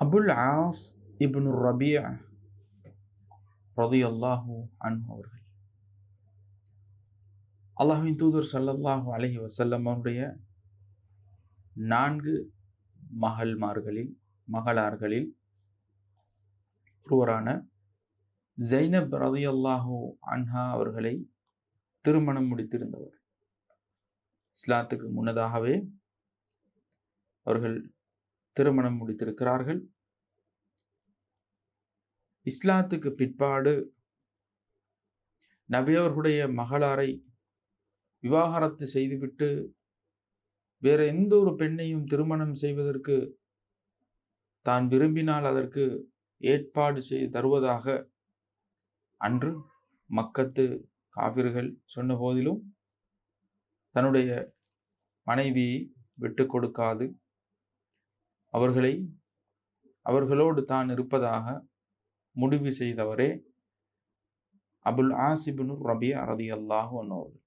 Abul as இப்னு ரபியா ரதியல்லாஹு அன்பு அவர்கள். அல்லாஹின் தூதர் சல்லல்லாஹு அலஹி வசல்லம் அவருடைய நான்கு மகள்மார்களில் மகளார்களில் ஒருவரான ஜைனப் ரதியல்லாஹு அன்ஹா அவர்களை திருமணம் முடித்திருந்தவர். இஸ்லாத்துக்கு முன்னதாகவே அவர்கள் திருமணம் முடித்திருக்கிறார்கள். இஸ்லாத்துக்கு பிற்பாடு நபியவர்களுடைய மகளாரை விவாகரத்து செய்துவிட்டு வேற எந்த ஒரு பெண்ணையும் திருமணம் செய்வதற்கு தான் விரும்பினால் அதற்கு ஏற்பாடு செய்து தருவதாக அன்று மக்கத்து காவிர்கள் சொன்ன போதிலும் தன்னுடைய மனைவியை விட்டு கொடுக்காது. அவர்களை அவர்களோடு தான் இருப்பதாக முடிவு செய்தவரே அபுல் ஆசிபுனு ரபி அரதி அல்லாஹு அவர்கள்.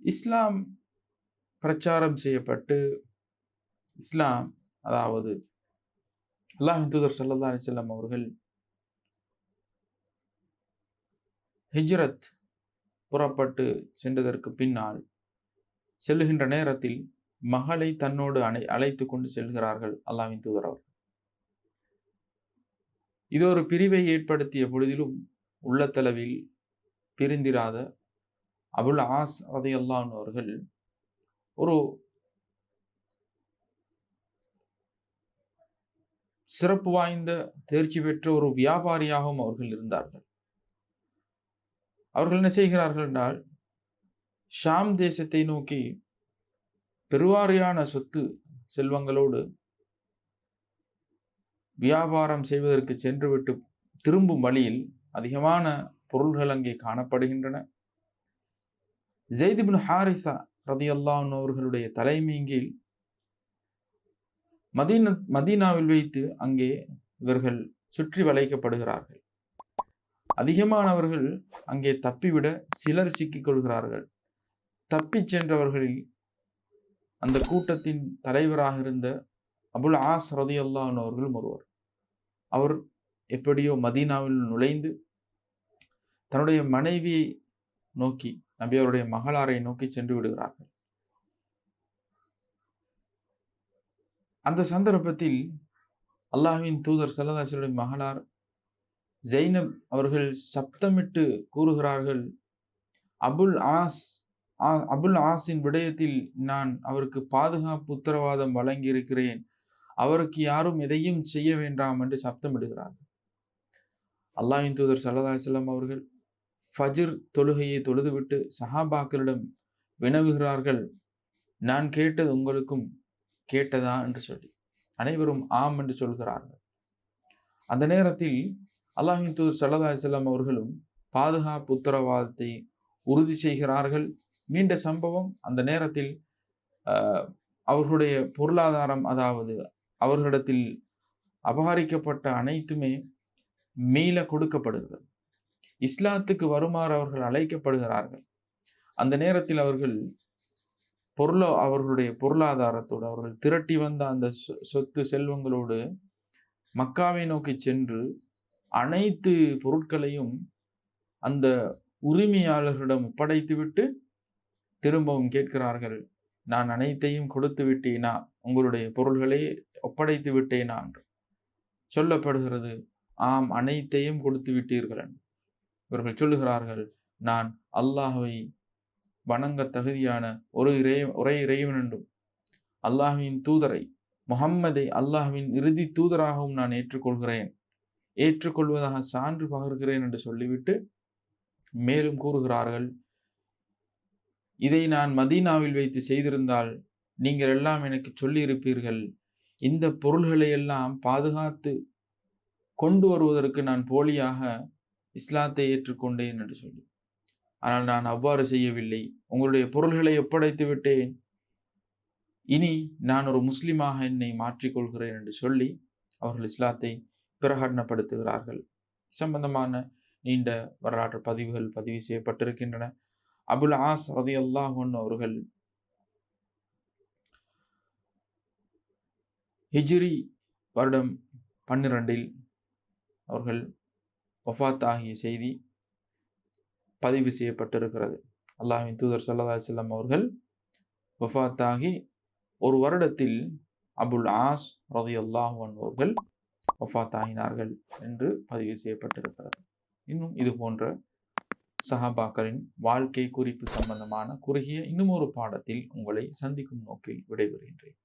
இஸ்லாம் பிரச்சாரம் செய்யப்பட்டு இஸ்லாம் அதாவது அல்லாஹ் தூதர் சல்லா அலிசல்லாம் அவர்கள் ஹிஜ்ரத் புறப்பட்டு சென்றதற்கு பின்னால் செல்லுகின்ற நேரத்தில் மகளை தன்னோடு அணை அழைத்து கொண்டு செல்கிறார்கள் அல்லாவின் தூதர் அவர்கள். இது ஒரு பிரிவை ஏற்படுத்திய பொழுதிலும் உள்ளத்தளவில் பிரிந்திராத அபுல் ஆஸ் அதையல்லான் அவர்கள் ஒரு சிறப்பு வாய்ந்த தேர்ச்சி பெற்ற ஒரு வியாபாரியாகவும் அவர்கள் இருந்தார்கள். அவர்கள் என்ன செய்கிறார்கள் என்றால் ஷாம் தேசத்தை நோக்கி பெருவாரியான சொத்து செல்வங்களோடு வியாபாரம் செய்வதற்கு சென்றுவிட்டு திரும்பும் வழியில் அதிகமான பொருள்கள் அங்கே காணப்படுகின்றன. ஜெய்திபின் ஹாரிசா ரதியல்லான் அவர்களுடைய தலைமையில் மதீன மதீனாவில் வைத்து அங்கே இவர்கள் சுற்றி வளைக்கப்படுகிறார்கள். அதிகமானவர்கள் அங்கே தப்பிவிட சிலர் சிக்கிக் கொள்கிறார்கள். தப்பிச் சென்றவர்களில் அந்த கூட்டத்தின் தலைவராக இருந்த அபுல் ஆஸ் ரதியல்லான் அவர்களும் ஒருவர் அவர் எப்படியோ மதீனாவில் நுழைந்து தன்னுடைய மனைவியை நோக்கி நபி அவருடைய மகளாரை நோக்கி சென்று விடுகிறார்கள். அந்த சந்தர்ப்பத்தில் அல்லாஹின் தூதர் சல்லதாசருடைய மகளார் ஜெய்னப் அவர்கள் சப்தமிட்டு கூறுகிறார்கள் அபுல் ஆஸ் அபுல் ஆஸின் விடயத்தில் நான் அவருக்கு பாதுகாப்பு உத்தரவாதம் வழங்கி இருக்கிறேன் அவருக்கு யாரும் எதையும் செய்ய வேண்டாம் என்று சப்தமிடுகிறார்கள். அல்லாஹின் தூதர் சல்லா செல்லம் அவர்கள் ஃபஜிர் தொழுகையை தொழுதுவிட்டு சஹாபாக்களிடம் வினவுகிறார்கள் நான் கேட்டது உங்களுக்கும் கேட்டதா? என்று சொல்லி. அனைவரும் ஆம் என்று சொல்கிறார்கள். அந்த நேரத்தில் அல்லாஹின் தூதர் சல்லா செல்லம் அவர்களும் பாதுகாப்பு உத்தரவாதத்தை உறுதி செய்கிறார்கள். நீண்ட சம்பவம். அந்த நேரத்தில் அவர்களுடைய பொருளாதாரம் அதாவது அவர்களிடத்தில் அபகரிக்கப்பட்ட அனைத்துமே மீள கொடுக்கப்படுகிறது. இஸ்லாத்துக்கு வருமாறு அவர்கள் அழைக்கப்படுகிறார்கள். அந்த நேரத்தில் அவர்கள் பொருளோ அவர்களுடைய பொருளாதாரத்தோடு அவர்கள் திரட்டி வந்த அந்த சொத்து செல்வங்களோடு மக்காவை நோக்கி சென்று அனைத்து பொருட்களையும் அந்த உரிமையாளர்களிடம் ஒப்படைத்துவிட்டு திரும்பவும் கேட்கிறார்கள் நான் அனைத்தையும் கொடுத்து விட்டேனா உங்களுடைய பொருள்களை ஒப்படைத்து விட்டேனா? என்று. சொல்லப்படுகிறது ஆம் அனைத்தையும் கொடுத்து விட்டீர்கள் இவர்கள் சொல்லுகிறார்கள் நான் அல்லாஹுவை வணங்க தகுதியான ஒரு இறை ஒரே இறைவன் என்றும் அல்லாஹுவின் தூதரை முகம்மதை அல்லாஹுவின் இறுதி தூதராகவும் நான் ஏற்றுக்கொள்கிறேன். ஏற்றுக்கொள்வதாக சான்று பகர்கிறேன் என்று சொல்லிவிட்டு மேலும் கூறுகிறார்கள் இதை நான் மதீனாவில் வைத்து செய்திருந்தால் நீங்கள் எல்லாம் எனக்கு சொல்லியிருப்பீர்கள். இந்த பொருள்களை எல்லாம் பாதுகாத்து கொண்டு வருவதற்கு நான் போலியாக இஸ்லாத்தை ஏற்றுக்கொண்டேன் என்று சொல்லி. ஆனால் நான் அவ்வாறு செய்யவில்லை. உங்களுடைய பொருள்களை ஒப்படைத்து விட்டேன். இனி நான் ஒரு முஸ்லிமாக என்னை மாற்றிக்கொள்கிறேன் என்று சொல்லி அவர்கள் இஸ்லாத்தை பிரகடனப்படுத்துகிறார்கள். சம்பந்தமான நீண்ட வரலாற்று பதிவுகள் பதிவு செய்யப்பட்டிருக்கின்றன. அபுல் ஆஸ் ரதி அல்லாஹன் அவர்கள் ஹிஜ்ரி வருடம் பன்னிரண்டில் அவர்கள் ஒஃபாத் ஆகிய செய்தி பதிவு செய்யப்பட்டிருக்கிறது. அல்லாஹின் தூதர் சல்லா செல்லம் அவர்கள் வஃபாத்தாகி ஒரு வருடத்தில் அபுல் ஆஸ் ரதி அல்லாஹன் அவர்கள் வஃபாத்தாகினார்கள் என்று பதிவு செய்யப்பட்டிருக்கிறது. இன்னும் இது போன்ற சஹாபாக்களின் வாழ்க்கை குறிப்பு சம்பந்தமான குறுகிய இன்னும் ஒரு பாடத்தில் உங்களை சந்திக்கும் நோக்கில் விடைபெறுகின்றேன்.